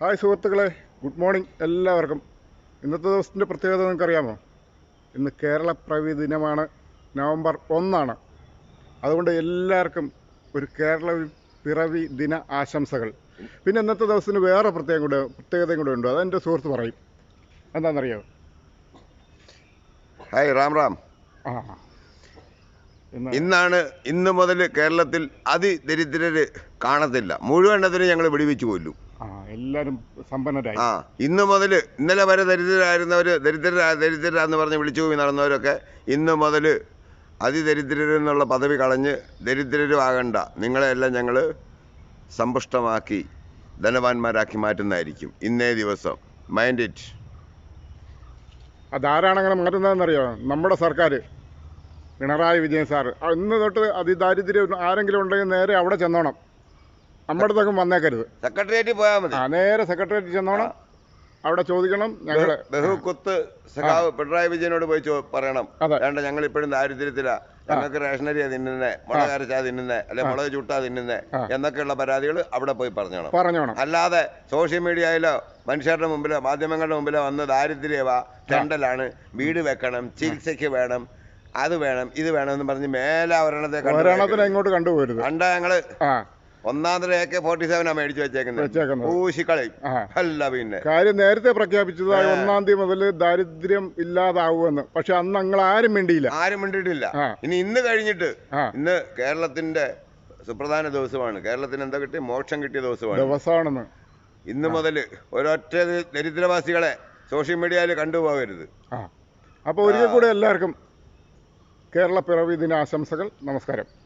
Hi സുഹൃത്തുക്കളെ good morning എല്ലാവർക്കും. ഇന്നത്തെ ദിവസത്തിന്റെ പ്രത്യേകത നിങ്ങൾക്കറിയാമോ? ഇന്ന് കേരള പ്രവി ദിനമാണ് നവംബർ ഒന്നാണ്. അതുകൊണ്ട് എല്ലാവർക്കും ഒരു കേരള പിറവി ദിന ആശംസകൾ. പിന്നെ ഇന്നത്തെ ദിവസത്തിന് വേറെ പ്രത്യേകം കൂടെ പ്രത്യേകതയും കൂടെ ഉണ്ട്. അതെന്റെ സുഹൃത്ത് പറയും. എന്താണെന്നറിയാമോ ഹായ് റാം റാം. ആ. ഇന്നാണ് ഇന്ന് മുതൽ കേരളത്തിൽ അതിദരിദ്രര് കാണത്തില്ല. മുഴുവൻ എണ്ണത്തിനും ഞങ്ങൾ വെടിവെച്ച് കൊല്ലും. ആ എല്ലാവരും സമ്പന്നരായി. ആ ഇന്ന് മുതൽ ഇന്നലെ വരെ ദരിദ്രരായിരുന്നവർ ദരിദ്രരാ ദരിദ്രരാന്ന് പറഞ്ഞ് വിളിച്ചു പോയി നടന്നവരൊക്കെ ഇന്ന് മുതൽ അതിദരിദ്രരെന്നുള്ള പദവി കളഞ്ഞ് ദരിദ്രരും ആകണ്ട നിങ്ങളെല്ലാം ഞങ്ങൾ സമ്പുഷ്ടമാക്കി ധനവാന്മാരാക്കി മാറ്റുന്നതായിരിക്കും. ഇന്നേ ദിവസം. മൈൻഡ് ഇറ്റ് അതാരാണ് അങ്ങനെ മാറ്റുന്നതെന്നറിയോ നമ്മുടെ സർക്കാർ പിണറായി വിജയൻ സാറ്. ഇന്ന് തൊട്ട് അതിദാരിദ്ര്യം ആരെങ്കിലും ഉണ്ടെങ്കിൽ നേരെ അവിടെ ചെന്നോണം. നമ്മുടെ അടുത്തൊക്കെ വന്നേക്കരുത്. സെക്രട്ടേറിയറ്റിൽ പോയാൽ മതി. ആ നേരെ സെക്രട്ടേറിയറ്റ് ചെന്നോണം. അവിടെ ചോദിക്കണം ഞങ്ങൾ ബഹുക്കുത്ത് സഖാവ് പിണറായി വിജയനോട് പോയി പറയണം. അതെ. വേണ്ട ഞങ്ങൾ ഇപ്പോഴും ദാരിദ്ര്യത്തിലാ ഞങ്ങൾക്ക് റേഷനരിയാ തിന്നുന്നേ മുളക് അരച്ചാ തിന്നുന്നേ അല്ലെ മുളക് ചുട്ടാ തിന്നുന്നേ. എന്നൊക്കെയുള്ള പരാതികൾ അവിടെ പോയി പറഞ്ഞോണം. പറഞ്ഞോണം. അല്ലാതെ സോഷ്യൽ മീഡിയയിലോ മനുഷ്യരുടെ മുമ്പിലോ മാധ്യമങ്ങളുടെ മുമ്പിലോ വന്ന് ദാരിദ്ര്യവാ തെണ്ടലാണ് വീട് വെക്കണം ചികിത്സയ്ക്ക് വേണം അത് വേണം ഇത് വേണം എന്ന് പറഞ്ഞ് മേലെ ഒരെണ്ണത്തെ ഒരെണ്ണത്തിന് ഇങ്ങോട്ട് കണ്ടുപോകരുത്. കണ്ട ഞങ്ങൾ ആ. ഒന്നാം തരം എ കെ ഫോർട്ടി സെവനാ മേടിച്ചു വെച്ചേക്കുന്നത് ഊശിക്കളി. ആ. അല്ല പിന്നെ. കാര്യം നേരത്തെ പ്രഖ്യാപിച്ചതായി ഒന്നാം തീയതി മുതൽ ദാരിദ്ര്യം ഇല്ലാതാവുമെന്ന്. പക്ഷെ അന്ന് ഞങ്ങൾ ആരും മിണ്ടിയില്ല. ആരും മിണ്ടിയിട്ടില്ല. ഇനി ഇന്ന് കഴിഞ്ഞിട്ട് ആ. ഇന്ന് കേരളത്തിന്റെ സുപ്രധാന ദിവസമാണ്. കേരളത്തിന് എന്താ കിട്ടി മോക്ഷം കിട്ടിയ ദിവസമാണ്. ദിവസമാണെന്ന് ഇന്ന് മുതൽ ഒരൊറ്റ ദരിദ്രവാസികളെ സോഷ്യൽ മീഡിയയിൽ കണ്ടുപോകരുത്. അപ്പൊ അപ്പോൾ ഒരിക്കൽ കൂടെ എല്ലാവർക്കും കേരള പിറവി ദിനാശംസകൾ. നമസ്കാരം.